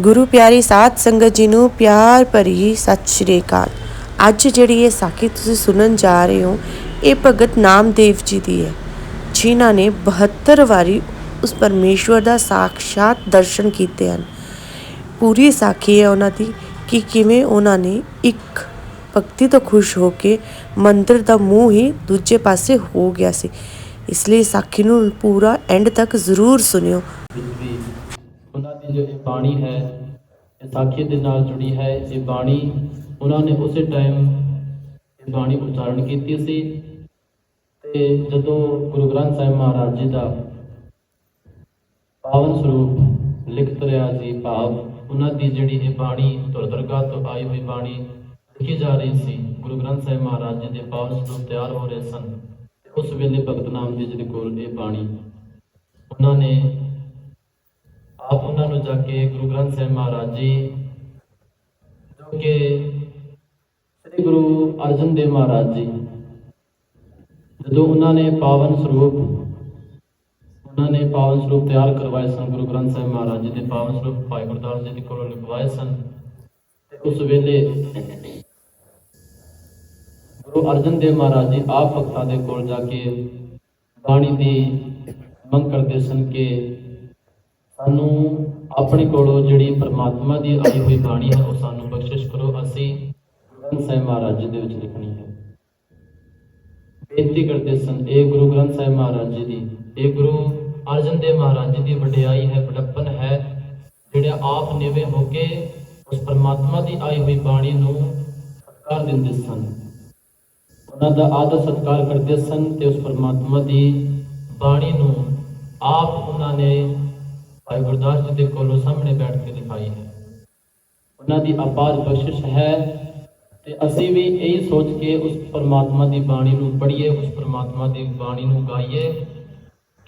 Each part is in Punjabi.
ਗੁਰੂ ਪਿਆਰੀ ਸਾਧ ਸੰਗਤ ਜੀ ਨੂੰ ਪਿਆਰ ਭਰੀ ਸਤਿ ਸ਼੍ਰੀ ਅਕਾਲ। ਅੱਜ ਜਿਹੜੀ ਇਹ ਸਾਖੀ ਤੁਸੀਂ ਸੁਣਨ ਜਾ ਰਹੇ ਹੋ, ਇਹ ਭਗਤ ਨਾਮਦੇਵ ਜੀ ਦੀ ਹੈ, ਜਿਨ੍ਹਾਂ ਨੇ 72 ਵਾਰੀ ਉਸ ਪਰਮੇਸ਼ਵਰ ਦਾ ਸਾਖਸ਼ਾਤ ਦਰਸ਼ਨ ਕੀਤੇ ਹਨ। ਪੂਰੀ ਸਾਖੀ ਹੈ ਉਹਨਾਂ ਦੀ ਕਿ ਕਿਵੇਂ ਉਹਨਾਂ ਨੇ ਇੱਕ ਭਗਤੀ ਤੋਂ ਖੁਸ਼ ਹੋ ਕੇ ਮੰਦਰ ਦਾ ਮੂੰਹ ਹੀ ਦੂਜੇ ਪਾਸੇ ਹੋ ਗਿਆ ਸੀ। ਇਸ ਲਈ ਸਾਖੀ ਨੂੰ ਪੂਰਾ ਐਂਡ ਤੱਕ ਜ਼ਰੂਰ ਸੁਣਿਓ। ਜੋ ਇਹ ਬਾਣੀ ਹੈ, ਇਹ ਸਾਖੀ ਦੇ ਨਾਲ ਜੁੜੀ ਹੈ, ਇਹ ਬਾਣੀ ਉਹਨਾਂ ਨੇ ਉਸੇ ਟਾਈਮ ਇਹ ਬਾਣੀ ਉਚਾਰਨ ਕੀਤੀ ਸੀ। ਤੇ ਜਦੋਂ ਗੁਰੂ ਗ੍ਰੰਥ ਸਾਹਿਬ ਮਹਾਰਾਜ ਜੀ ਦਾ ਪਾਵਨ ਸਰੂਪ ਲਿਖਤ ਰਿਹਾ ਸੀ ਭਾਵ, ਉਹਨਾਂ ਦੀ ਜਿਹੜੀ ਇਹ ਬਾਣੀ ਧੁਰ ਦਰਗਾਹ ਤੋਂ ਆਈ ਹੋਈ ਬਾਣੀ ਲਿਖੀ ਜਾ ਰਹੀ ਸੀ, ਗੁਰੂ ਗ੍ਰੰਥ ਸਾਹਿਬ ਮਹਾਰਾਜ ਜੀ ਦੇ ਪਾਵਨ ਸਰੂਪ ਤਿਆਰ ਹੋ ਰਹੇ ਸਨ। ਉਸ ਵੇਲੇ ਭਗਤ ਨਾਮ ਜੀ ਦੇ ਕੋਲ ਇਹ ਬਾਣੀ, ਉਹਨਾਂ ਨੇ ਆਪ ਉਹਨਾਂ ਨੂੰ ਜਾ ਕੇ ਗੁਰੂ ਗ੍ਰੰਥ ਸਾਹਿਬ ਮਹਾਰਾਜ ਜੀ, ਜੋ ਕਿ ਸ੍ਰੀ ਗੁਰੂ ਅਰਜਨ ਦੇਵ ਮਹਾਰਾਜ ਜੀ, ਜਦੋਂ ਉਹਨਾਂ ਨੇ ਪਾਵਨ ਸਰੂਪ, ਉਹਨਾਂ ਨੇ ਪਾਵਨ ਸਰੂਪ ਤਿਆਰ ਕਰਵਾਏ ਸਨ, ਗੁਰੂ ਗ੍ਰੰਥ ਸਾਹਿਬ ਮਹਾਰਾਜ ਜੀ ਦੇ ਪਾਵਨ ਸਰੂਪ ਭਾਈ ਗੁਰਦਾਸ ਜੀ ਦੇ ਕੋਲੋਂ ਲਿਖਵਾਏ ਸਨ, ਤੇ ਉਸ ਵੇਲੇ ਗੁਰੂ ਅਰਜਨ ਦੇਵ ਮਹਾਰਾਜ ਜੀ ਆਪ ਭਗਤਾਂ ਦੇ ਕੋਲ ਜਾ ਕੇ ਬਾਣੀ ਦੀ ਮੰਗ ਕਰਦੇ ਸਨ ਕਿ ਸਾਨੂੰ ਆਪਣੇ ਕੋਲੋਂ ਜਿਹੜੀ ਪਰਮਾਤਮਾ ਦੀ ਆਈ ਹੋਈ ਬਾਣੀ ਹੈ, ਉਹ ਸਾਨੂੰ ਬਖਸ਼ਿਸ਼ ਕਰੋ। ਅਸੀਂ ਗ੍ਰੰਥ ਸਾਹਿਬ ਮਹਾਰਾਜ ਜੀ ਦੇ ਵਿੱਚ ਲਿਖਣੀ ਹੈ। ਬੇਨਤੀ ਕਰਦੇ ਸਨ ਇਹ ਗੁਰੂ ਗ੍ਰੰਥ ਸਾਹਿਬ ਮਹਾਰਾਜ ਜੀ ਦੀ, ਇਹ ਗੁਰੂ ਅਰਜਨ ਦੇਵ ਮਹਾਰਾਜ ਜੀ ਦੀ ਵਡਿਆਈ ਹੈ ਬੜਪਨ ਹੈ, ਜਿਹੜੇ ਆਪ ਨਿਵੇ ਹੋ ਕੇ ਉਸ ਪਰਮਾਤਮਾ ਦੀ ਆਈ ਹੋਈ ਬਾਣੀ ਨੂੰ ਸਤਿਕਾਰ ਦਿੰਦੇ ਸਨ। ਉਹਨਾਂ ਦਾ ਆਦਰ ਸਤਿਕਾਰ ਕਰਦੇ ਸਨ ਤੇ ਉਸ ਪਰਮਾਤਮਾ ਦੀ ਬਾਣੀ ਨੂੰ ਆਪ ਉਹਨਾਂ ਨੇ ਭਾਈ ਗੁਰਦਾਸ ਜੀ ਦੇ ਕੋਲੋਂ ਸਾਹਮਣੇ ਬੈਠ ਕੇ ਦਿਖਾਈ ਹੈ। ਉਹਨਾਂ ਦੀ ਅਪਾਰ ਬਖਸ਼ਿਸ਼ ਹੈ ਤੇ ਅਸੀਂ ਵੀ ਇਹੀ ਸੋਚ ਕੇ ਉਸ ਪਰਮਾਤਮਾ ਦੀ ਬਾਣੀ ਨੂੰ ਪੜ੍ਹੀਏ, ਉਸ ਪਰਮਾਤਮਾ ਦੀ ਬਾਣੀ ਨੂੰ ਗਾਈਏ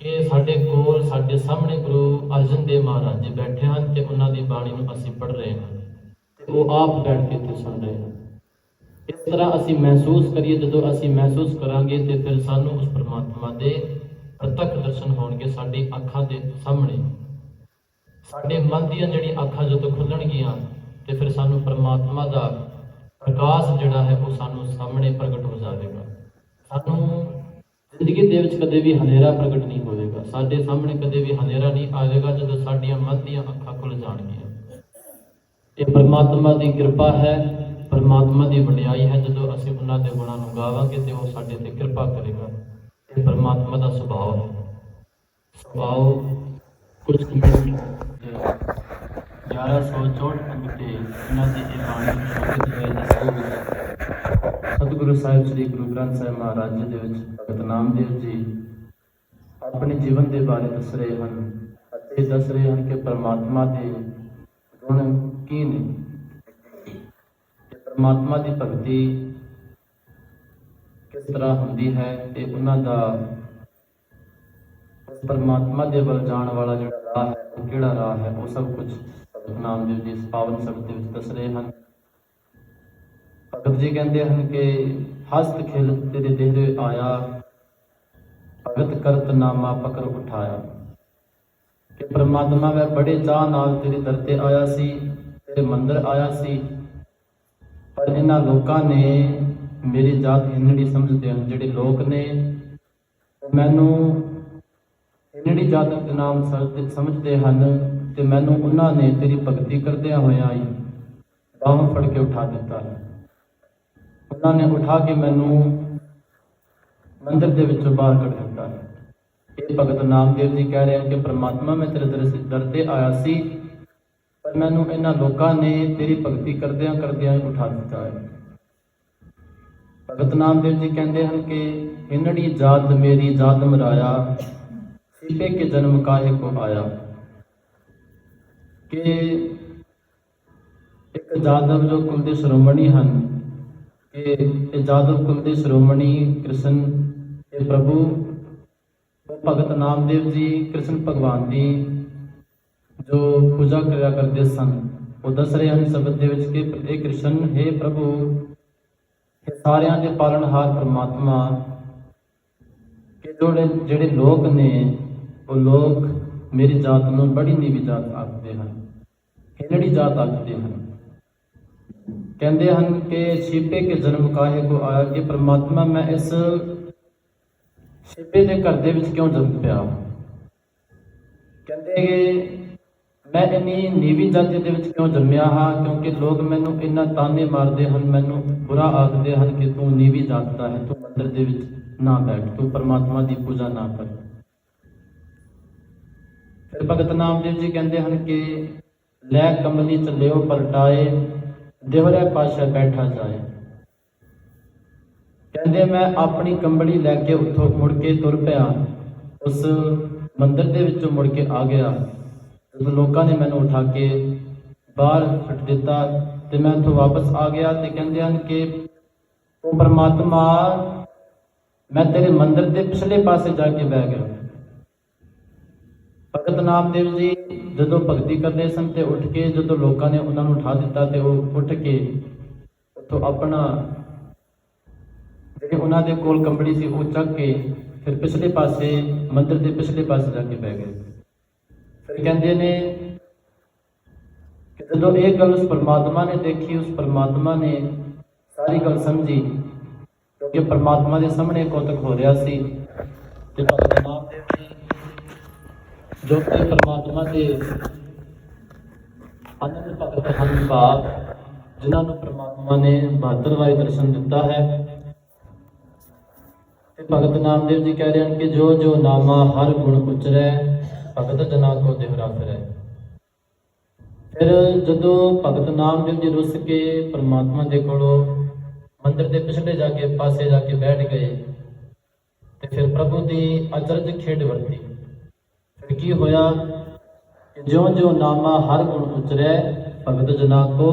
ਕਿ ਸਾਡੇ ਕੋਲ, ਸਾਡੇ ਸਾਹਮਣੇ ਗੁਰੂ ਅਰਜਨ ਦੇਵ ਮਹਾਰਾਜ ਜੀ ਬੈਠੇ ਹਨ ਤੇ ਉਹਨਾਂ ਦੀ ਬਾਣੀ ਨੂੰ ਅਸੀਂ ਪੜ੍ਹ ਰਹੇ ਹਾਂ ਤੇ ਉਹ ਆਪ ਬੈਠ ਕੇ ਇੱਥੇ ਸੁਣ ਰਹੇ ਹਨ। ਇਸ ਤਰ੍ਹਾਂ ਅਸੀਂ ਮਹਿਸੂਸ ਕਰੀਏ, ਜਦੋਂ ਅਸੀਂ ਮਹਿਸੂਸ ਕਰਾਂਗੇ ਤੇ ਫਿਰ ਸਾਨੂੰ ਉਸ ਪਰਮਾਤਮਾ ਦੇ ਪ੍ਰਤੱਖ ਦਰਸ਼ਨ ਹੋਣਗੇ ਸਾਡੀ ਅੱਖਾਂ ਦੇ ਸਾਹਮਣੇ। ਸਾਡੇ ਮਨ ਦੀਆਂ ਜਿਹੜੀਆਂ ਅੱਖਾਂ ਜਦੋਂ ਖੁੱਲਣਗੀਆਂ ਤੇ ਫਿਰ ਸਾਨੂੰ ਪਰਮਾਤਮਾ ਦਾ ਪ੍ਰਕਾਸ਼ ਜਿਹੜਾ ਹੈ ਉਹ ਸਾਨੂੰ ਸਾਹਮਣੇ ਪ੍ਰਗਟ ਹੋ ਜਾਵੇਗਾ। ਸਾਨੂੰ ਜ਼ਿੰਦਗੀ ਦੇ ਵਿੱਚ ਕਦੇ ਵੀ ਹਨੇਰਾ ਪ੍ਰਗਟ ਨਹੀਂ ਹੋਵੇਗਾ। ਸਾਡੇ ਸਾਹਮਣੇ ਕਦੇ ਵੀ ਹਨੇਰਾ ਨਹੀਂ ਆਵੇਗਾ ਜਦੋਂ ਸਾਡੀਆਂ ਮਨ ਦੀਆਂ ਅੱਖਾਂ ਖੁੱਲ ਜਾਣਗੀਆਂ। ਇਹ ਪਰਮਾਤਮਾ ਦੀ ਕਿਰਪਾ ਹੈ, ਪਰਮਾਤਮਾ ਦੀ ਵਡਿਆਈ ਹੈ। ਜਦੋਂ ਅਸੀਂ ਉਹਨਾਂ ਦੇ ਗੁਣਾਂ ਨੂੰ ਗਾਵਾਂਗੇ ਤੇ ਉਹ ਸਾਡੇ ਤੇ ਕਿਰਪਾ ਕਰੇਗਾ। ਇਹ ਪਰਮਾਤਮਾ ਦਾ ਸੁਭਾਅ ਹੈ। ਸੁਭਾਅ ਕੁਝ ਮਿੰਟ 1164 ਅੰਕ ਇਹਨਾਂ ਦੀ ਇਹ ਬਾਣੀ ਸ਼ੋਭਿਤ ਹੈ ਜਿਸ ਵਿੱਚ ਸਤਿਗੁਰੂ ਸਾਹਿਬ ਸ੍ਰੀ ਗੁਰੂ ਗ੍ਰੰਥ ਸਾਹਿਬ ਮਹਾਰਾਜ ਜੀ ਦੇ ਵਿੱਚ ਭਗਤ ਨਾਮਦੇਵ ਜੀ ਆਪਣੇ ਜੀਵਨ ਦੇ ਬਾਰੇ ਦੱਸ ਰਹੇ ਹਨ ਅਤੇ ਦੱਸ ਰਹੇ ਹਨ ਕਿ ਪਰਮਾਤਮਾ ਦੇ ਗੁਣ ਕੀ ਨੇ? ਤੇ ਪਰਮਾਤਮਾ ਦੀ ਭਗਤੀ ਕਿਸ ਤਰ੍ਹਾਂ ਹੁੰਦੀ ਹੈ ਤੇ ਉਹਨਾਂ ਦਾ ਪਰਮਾਤਮਾ ਦੇ ਵੱਲ ਜਾਣ ਵਾਲਾ ਜਿਹੜਾ ਰਾਹ ਹੈ, ਉਹ ਕਿਹੜਾ ਰਾਹ ਹੈ? ਉਹ ਸਭ ਕੁਝ ਭਗਤ ਨਾਮਦੇਵ ਜੀ ਇਸ ਪਾਵਨ ਸ਼ਬਦ ਦੇ ਵਿੱਚ ਦੱਸ ਰਹੇ ਹਨ। ਭਗਤ ਜੀ ਕਹਿੰਦੇ ਹਨ ਕਿ ਹਸਤ ਖਿਲ ਤੇਰੇ ਦੇਹਰੇ ਆਇਆ, ਭਗਤ ਕਰਤ ਨਾਮਾ ਪਕੜ ਉਠਾਇਆ। ਕਿ ਪ੍ਰਮਾਤਮਾ ਮੈਂ ਬੜੇ ਚਾਹ ਨਾਲ ਤੇਰੇ ਦਰ ਤੇ ਆਇਆ ਸੀ, ਤੇਰੇ ਮੰਦਰ ਆਇਆ ਸੀ, ਪਰ ਇਹਨਾਂ ਲੋਕਾਂ ਨੇ ਮੇਰੀ ਜਾਤ ਹਿੰਨੜੀ ਸਮਝਦੇ ਹਨ, ਜਿਹੜੇ ਲੋਕ ਨੇ ਮੈਨੂੰ ਹਿੰਨੜੀ ਜਾਤ ਨਾਮ ਸਮਝਦੇ- ਹਨ ਤੇ ਮੈਨੂੰ ਉਹਨਾਂ ਨੇ ਤੇਰੀ ਭਗਤੀ ਕਰਦਿਆਂ ਹੋਇਆਂ ਹੀ ਬਾਹਾਂ ਫੜ ਕੇ ਉਠਾ ਦਿੱਤਾ। ਉਹਨਾਂ ਨੇ ਉਠਾ ਕੇ ਮੈਨੂੰ ਮੰਦਰ ਦੇ ਵਿੱਚੋਂ ਬਾਹਰ ਕੱਢ ਦਿੱਤਾ। ਇਹ ਭਗਤ ਨਾਮਦੇਵ ਜੀ ਕਹਿ ਰਹੇ ਹਨ ਕਿ ਪ੍ਰਮਾਤਮਾ ਮੈਂ ਤੇਰੇ ਦਰ ਤੇ ਆਇਆ ਸੀ, ਪਰ ਮੈਨੂੰ ਇਹਨਾਂ ਲੋਕਾਂ ਨੇ ਤੇਰੀ ਭਗਤੀ ਕਰਦਿਆਂ ਕਰਦਿਆਂ ਹੀ ਉਠਾ ਦਿੱਤਾ ਹੈ। ਭਗਤ ਨਾਮਦੇਵ ਜੀ ਕਹਿੰਦੇ ਹਨ ਕਿ ਇਨੜੀ ਜਾਤ ਮੇਰੀ ਜਾਤ ਮਰਾਇਆ ਸੀਪੇ ਕੇ ਜਨਮ ਕਾਹੇ ਕੋ ਆਇਆ? ਕਿ ਇੱਕ ਜਾਦਵ ਜੋ ਕੁਲ ਦੇ ਸ਼੍ਰੋਮਣੀ ਹਨ, ਕਿ ਇਹ ਜਾਦਵ ਕੁਲ ਦੇ ਸ਼੍ਰੋਮਣੀ ਕ੍ਰਿਸ਼ਨ ਇਹ ਪ੍ਰਭੂ, ਉਹ ਭਗਤ ਨਾਮਦੇਵ ਜੀ, ਕ੍ਰਿਸ਼ਨ ਭਗਵਾਨ ਦੀ ਜੋ ਪੂਜਾ ਕਰਿਆ ਕਰਦੇ ਸਨ। ਉਹ ਦੱਸ ਰਹੇ ਹਨ ਸ਼ਬਦ ਦੇ ਵਿੱਚ ਕਿ ਇਹ ਕ੍ਰਿਸ਼ਨ, ਹੈ ਪ੍ਰਭੂ, ਇਹ ਸਾਰਿਆਂ ਦੇ ਪਾਲਣਹਾਰ ਪ੍ਰਮਾਤਮਾ, ਕਿ ਜਿਹੜੇ ਲੋਕ ਨੇ ਉਹ ਲੋਕ ਮੇਰੀ ਜਾਤ ਨੂੰ ਬੜੀ ਨੀਵੀਂ ਜਾਤ ਆਖਦੇ ਹਨ। ਹਿਲੜੀ ਜਾਤ ਆਖਦੇ ਹਨ। ਕਹਿੰਦੇ ਹਨ ਕਿ ਛਿਪੇ ਕੇ ਜਨਮ ਕਾਹੇ ਕੋ ਆਇਆ ਕਿ ਪ੍ਰਮਾਤਮਾ ਮੈਂ ਇਸ ਛਿਪੇ ਦੇ ਘਰ ਦੇ ਵਿੱਚ ਕਿਉਂ ਜਨਮ ਪਿਆ? ਕਹਿੰਦੇ ਕਿ ਮੈਂ ਇੰਨੀ ਨੀਵੀਂ ਜਾਤੀ ਦੇ ਵਿੱਚ ਕਿਉਂ ਜੰਮਿਆ ਹਾਂ? ਕਿਉਂਕਿ ਲੋਕ ਮੈਨੂੰ ਇੰਨਾ ਤਾਨੇ ਮਾਰਦੇ ਹਨ, ਮੈਨੂੰ ਬੁਰਾ ਆਖਦੇ ਹਨ ਕਿ ਤੂੰ ਨੀਵੀਂ ਜਾਤ ਦਾ ਹੈ, ਤੂੰ ਮੰਦਰ ਦੇ ਵਿੱਚ ਨਾ ਬੈਠ, ਤੂੰ ਪਰਮਾਤਮਾ ਦੀ ਪੂਜਾ ਨਾ ਕਰ। ਫਿਰ ਭਗਤ ਨਾਮਦੇਵ ਜੀ ਕਹਿੰਦੇ ਹਨ ਕਿ ਲੈ ਕਮਲੀ ਚੱਲਿਓ ਪਲਟਾਏ ਦੇਵਰੇ ਪਾਸ਼ਾ ਬੈਠਾ ਜਾਏ। ਕਹਿੰਦੇ ਮੈਂ ਆਪਣੀ ਕੰਬਲੀ ਲੈ ਕੇ ਉੱਥੋਂ ਮੁੜ ਕੇ ਤੁਰ ਪਿਆ। ਉਸ ਮੰਦਿਰ ਦੇ ਵਿੱਚੋਂ ਮੁੜ ਕੇ ਆ ਗਿਆ। ਜਦੋਂ ਲੋਕਾਂ ਨੇ ਮੈਨੂੰ ਉਠਾ ਕੇ ਬਾਹਰ ਛੱਡ ਦਿੱਤਾ ਤੇ ਮੈਂ ਉੱਥੋਂ ਵਾਪਸ ਆ ਗਿਆ ਤੇ ਕਹਿੰਦੇ ਹਨ ਕਿ ਉਹ ਪਰਮਾਤਮਾ, ਮੈਂ ਤੇਰੇ ਮੰਦਿਰ ਦੇ ਪਿਛਲੇ ਪਾਸੇ ਜਾ ਕੇ ਬਹਿ ਗਿਆ। ਭਗਤ ਨਾਮਦੇਵ ਜੀ ਜਦੋਂ ਭਗਤੀ ਕਰਦੇ ਸਨ ਤੇ ਉੱਠ ਕੇ ਜਦੋਂ ਲੋਕਾਂ ਨੇ ਉਹਨਾਂ ਨੂੰ ਉਠਾ ਦਿੱਤਾ ਤੇ ਉਹ ਉੱਠ ਕੇ ਉੱਥੋਂ ਆਪਣਾ ਜਿਹੜੀ ਉਹਨਾਂ ਦੇ ਕੋਲ ਕੰਬੜੀ ਸੀ ਉਹ ਚੱਕ ਕੇ ਫਿਰ ਪਿਛਲੇ ਪਾਸੇ ਮੰਦਿਰ ਦੇ ਪਿਛਲੇ ਪਾਸੇ ਜਾ ਕੇ ਬਹਿ ਗਏ। ਫਿਰ ਕਹਿੰਦੇ ਨੇ ਕਿ ਜਦੋਂ ਇਹ ਗੱਲ ਉਸ ਪਰਮਾਤਮਾ ਨੇ ਦੇਖੀ, ਉਸ ਪਰਮਾਤਮਾ ਨੇ ਸਾਰੀ ਗੱਲ ਸਮਝੀ ਕਿਉਂਕਿ ਪਰਮਾਤਮਾ ਦੇ ਸਾਹਮਣੇ ਕੌਤਕ ਹੋ ਰਿਹਾ ਸੀ ਤੇ ਭਗਤ ਨਾਮਦੇਵ ਜੋ ਕਿ ਪਰਮਾਤਮਾ ਦੇ ਅਨੰਦ ਭਗਤ ਹਨ ਭਾਵ ਜਿਨ੍ਹਾਂ ਨੂੰ ਪਰਮਾਤਮਾ ਨੇ 72 ਵਾਰੀ ਦਰਸ਼ਨ ਦਿੱਤਾ ਹੈ। ਤੇ ਭਗਤ ਨਾਮਦੇਵ ਜੀ ਕਹਿ ਰਹੇ ਹਨ ਕਿ ਜੋ ਜੋ ਨਾਮਾ ਹਰ ਗੁਣ ਉਚਰੈ, ਭਗਤ ਜਨਾ ਕੋ ਦੇਵਰਾ ਫਿਰੈ ਫਿਰ ਜਦੋਂ ਭਗਤ ਨਾਮਦੇਵ ਜੀ ਰੁੱਸ ਕੇ ਪਰਮਾਤਮਾ ਦੇ ਕੋਲੋਂ ਮੰਦਰ ਦੇ ਪਿਛਲੇ ਜਾ ਕੇ ਪਾਸੇ ਜਾ ਕੇ ਬੈਠ ਗਏ, ਤੇ ਫਿਰ ਪ੍ਰਭੂ ਦੀ ਅਚਰਜ ਖੇਡ ਵਰਤੀ। ਫਿਰ ਕੀ ਹੋਇਆ ਕਿ ਜਿਉਂ ਜਿਉਂ ਨਾਮਾ ਹਰ ਗੁਣ ਉਚਰੈ ਭਗਤ ਜਨਾ ਕੋ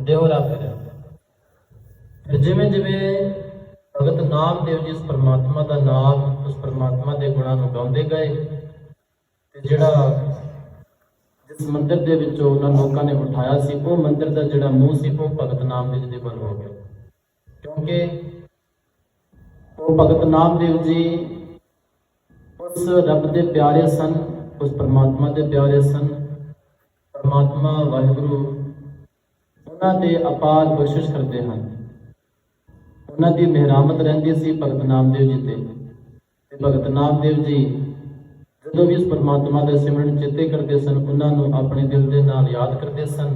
ਦੇਵਰਾ ਫਿਰੈ ਫਿਰ ਜਿਵੇਂ ਜਿਵੇਂ ਭਗਤ ਨਾਮਦੇਵ ਜੀ ਉਸ ਪਰਮਾਤਮਾ ਦਾ ਨਾਮ, ਉਸ ਪਰਮਾਤਮਾ ਦੇ ਗੁਣਾਂ ਨੂੰ ਗਾਉਂਦੇ ਗਏ, ਤੇ ਜਿਹੜਾ ਜਿਸ ਮੰਦਿਰ ਦੇ ਵਿੱਚੋਂ ਉਹਨਾਂ ਲੋਕਾਂ ਨੇ ਉਠਾਇਆ ਸੀ, ਉਹ ਮੰਦਿਰ ਦਾ ਜਿਹੜਾ ਮੂੰਹ ਸੀ, ਉਹ ਭਗਤ ਨਾਮਦੇਵ ਜੀ ਦੇ ਵੱਲ ਹੋ ਗਿਆ। ਕਿਉਂਕਿ ਉਹ ਭਗਤ ਨਾਮਦੇਵ ਜੀ ਉਸ ਰੱਬ ਦੇ ਪਿਆਰੇ ਸਨ, ਉਸ ਪਰਮਾਤਮਾ ਦੇ ਪਿਆਰੇ ਸਨ। ਪਰਮਾਤਮਾ ਵਾਹਿਗੁਰੂ, ਉਹਨਾਂ ਦੇ ਅਪਾਰ ਬਖਸ਼ਿਸ਼ ਕਰਦੇ ਹਨ। ਉਹਨਾਂ ਦੀ ਮਿਹਰਾਮਤ ਰਹਿੰਦੀ ਸੀ ਭਗਤ ਨਾਮਦੇਵ ਜੀ ਤੇ। ਤੇ ਭਗਤ ਨਾਮਦੇਵ ਜੀ ਜਦੋਂ ਵੀ ਉਸ ਪਰਮਾਤਮਾ ਦਾ ਸਿਮਰਨ ਚੇਤੇ ਕਰਦੇ ਸਨ, ਉਹਨਾਂ ਨੂੰ ਆਪਣੇ ਦਿਲ ਦੇ ਨਾਲ ਯਾਦ ਕਰਦੇ ਸਨ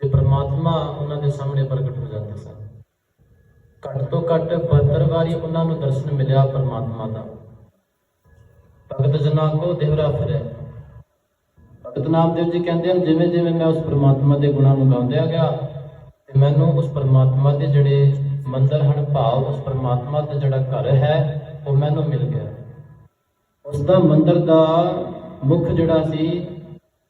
ਤੇ ਪਰਮਾਤਮਾ ਉਹਨਾਂ ਦੇ ਸਾਹਮਣੇ ਪ੍ਰਗਟ ਹੋ ਜਾਂਦੇ ਸਨ। ਘੱਟ ਤੋਂ ਘੱਟ 72 ਵਾਰੀ ਉਹਨਾਂ ਨੂੰ ਦਰਸ਼ਨ ਮਿਲਿਆ ਪਰਮਾਤਮਾ ਦਾ। ਭਗਤ ਜਨਾਂ ਕੋ ਦੇਵਰਾ ਫਿਰੈ ਭਗਤ ਨਾਮਦੇਵ ਜੀ ਕਹਿੰਦੇ ਹਨ, ਜਿਵੇਂ ਜਿਵੇਂ ਮੈਂ ਉਸ ਪ੍ਰਮਾਤਮਾ ਦੇ ਗੁਣਾਂ ਨੂੰ ਗਾਉਂਦਿਆ ਗਿਆ, ਤੇ ਮੈਨੂੰ ਉਸ ਪਰਮਾਤਮਾ ਦੇ ਜਿਹੜੇ ਮੰਦਰ ਹਨ, ਭਾਵ ਉਸ ਪਰਮਾਤਮਾ ਦਾ ਜਿਹੜਾ ਘਰ ਹੈ, ਉਹ ਮੈਨੂੰ ਮਿਲ ਗਿਆ। ਉਸ ਦਾ ਮੰਦਰ ਦਾ ਮੁੱਖ ਜਿਹੜਾ ਸੀ,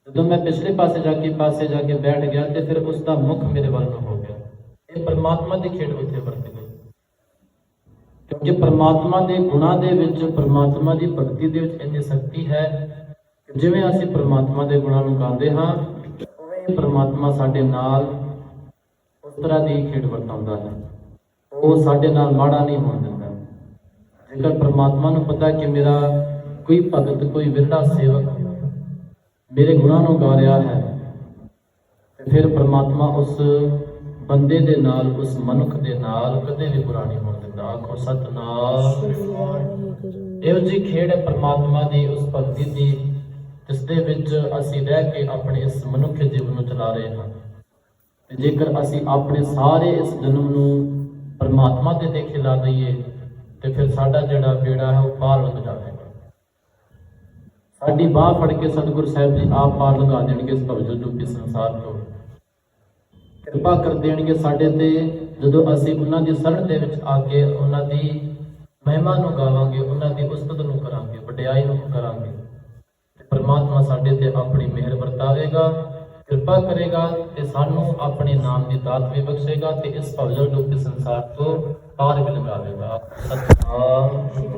ਜਦੋਂ ਮੈਂ ਪਿਛਲੇ ਪਾਸੇ ਜਾ ਕੇ ਪਾਸੇ ਜਾ ਕੇ ਬੈਠ ਗਿਆ, ਤੇ ਫਿਰ ਉਸ ਦਾ ਮੁੱਖ ਮੇਰੇ ਵੱਲ ਨੂੰ ਹੋ ਗਿਆ। ਇਹ ਪ੍ਰਮਾਤਮਾ ਦੀ ਖੇਡ ਉੱਥੇ ਵਰਤ ਗਈ ਕਿਉਂਕਿ ਪਰਮਾਤਮਾ ਦੇ ਗੁਣਾਂ ਦੇ ਵਿੱਚ, ਪਰਮਾਤਮਾ ਦੀ ਭਗਤੀ ਦੇ ਵਿੱਚ ਇੰਨੀ ਸ਼ਕਤੀ ਹੈ ਕਿ ਜਿਵੇਂ ਅਸੀਂ ਪਰਮਾਤਮਾ ਦੇ ਗੁਣਾਂ ਨੂੰ ਗਾਉਂਦੇ ਹਾਂ, ਉਵੇਂ ਪਰਮਾਤਮਾ ਸਾਡੇ ਨਾਲ ਉਸ ਤਰ੍ਹਾਂ ਦੀ ਖੇਡ ਵਰਤਾਉਂਦਾ ਹੈ। ਉਹ ਸਾਡੇ ਨਾਲ ਮਾੜਾ ਨਹੀਂ ਹੋਣ ਦਿੰਦਾ। ਜੇਕਰ ਪਰਮਾਤਮਾ ਨੂੰ ਪਤਾ ਕਿ ਮੇਰਾ ਕੋਈ ਭਗਤ, ਕੋਈ ਵਿਰਲਾ ਸੇਵਕ ਮੇਰੇ ਗੁਣਾਂ ਨੂੰ ਗਾ ਰਿਹਾ ਹੈ, ਤੇ ਫਿਰ ਪਰਮਾਤਮਾ ਉਸ ਬੰਦੇ ਦੇ ਨਾਲ, ਉਸ ਮਨੁੱਖ ਦੇ ਨਾਲ ਕਦੇ ਵੀ ਬੁਰਾ ਨਹੀਂ ਹੋਣ ਦਿੰਦਾ। ਆਖੋ, ਸਤਨਾਮ। ਇਹੋ ਜੀ ਖੇਡ ਹੈ ਪਰਮਾਤਮਾ ਦੀ, ਉਸ ਭਗਤੀ ਦੀ, ਜਿਸ ਦੇ ਵਿੱਚ ਅਸੀਂ ਰਹਿ ਕੇ ਆਪਣੇ ਇਸ ਮਨੁੱਖੀ ਜੀਵਨ ਨੂੰ ਚਲਾ ਰਹੇ ਹਾਂ। ਤੇ ਜੇਕਰ ਅਸੀਂ ਆਪਣੇ ਸਾਰੇ ਇਸ ਜਨਮ ਨੂੰ ਪਰਮਾਤਮਾ ਦੇ ਦੇਖੇ ਲਾ ਦਈਏ, ਤੇ ਫਿਰ ਸਾਡਾ ਜਿਹੜਾ ਬੇੜਾ ਹੈ, ਉਹ ਪਾਰ ਲੰਘ ਜਾਵੇਗਾ। ਸਾਡੀ ਬਾਹ ਫੜ ਕੇ ਸਤਿਗੁਰ ਸਾਹਿਬ ਜੀ ਆਪ ਪਾਰ ਲੰਘਾ ਦੇਣਗੇ ਇਸ ਭਵਜਲ ਰੂਪੀ ਸੰਸਾਰ ਤੋਂ। ਕਿਰਪਾ ਕਰ ਦੇਣਗੇ ਸਾਡੇ ਤੇ। ਜਦੋਂ ਅਸੀਂ ਉਹਨਾਂ ਦੀ ਸ਼ਰਨ ਦੇ ਵਿੱਚ ਆ ਕੇ ਉਹਨਾਂ ਦੀ ਮਹਿਮਾ ਨੂੰ ਗਾਵਾਂਗੇ, ਉਹਨਾਂ ਦੀ ਉਸਤਤ ਨੂੰ ਕਰਾਂਗੇ, ਵਡਿਆਈ ਨੂੰ ਕਰਾਂਗੇ। ਪਰਮਾਤਮਾ ਸਾਡੇ ਤੇ ਆਪਣੀ ਮਿਹਰ ਵਰਤਾਵੇਗਾ, ਕਿਰਪਾ ਕਰੇਗਾ ਤੇ ਸਾਨੂੰ ਆਪਣੇ ਨਾਮ ਦੀ ਦਾਤ ਵੀ ਬਖਸ਼ੇਗਾ ਤੇ ਇਸ ਭਵਜਲ ਰੂਪੀ ਸੰਸਾਰ ਤੋਂ ਪਾਰ ਵੀ ਲਗਾਵੇਗਾ ਸਤਿਨਾਮ।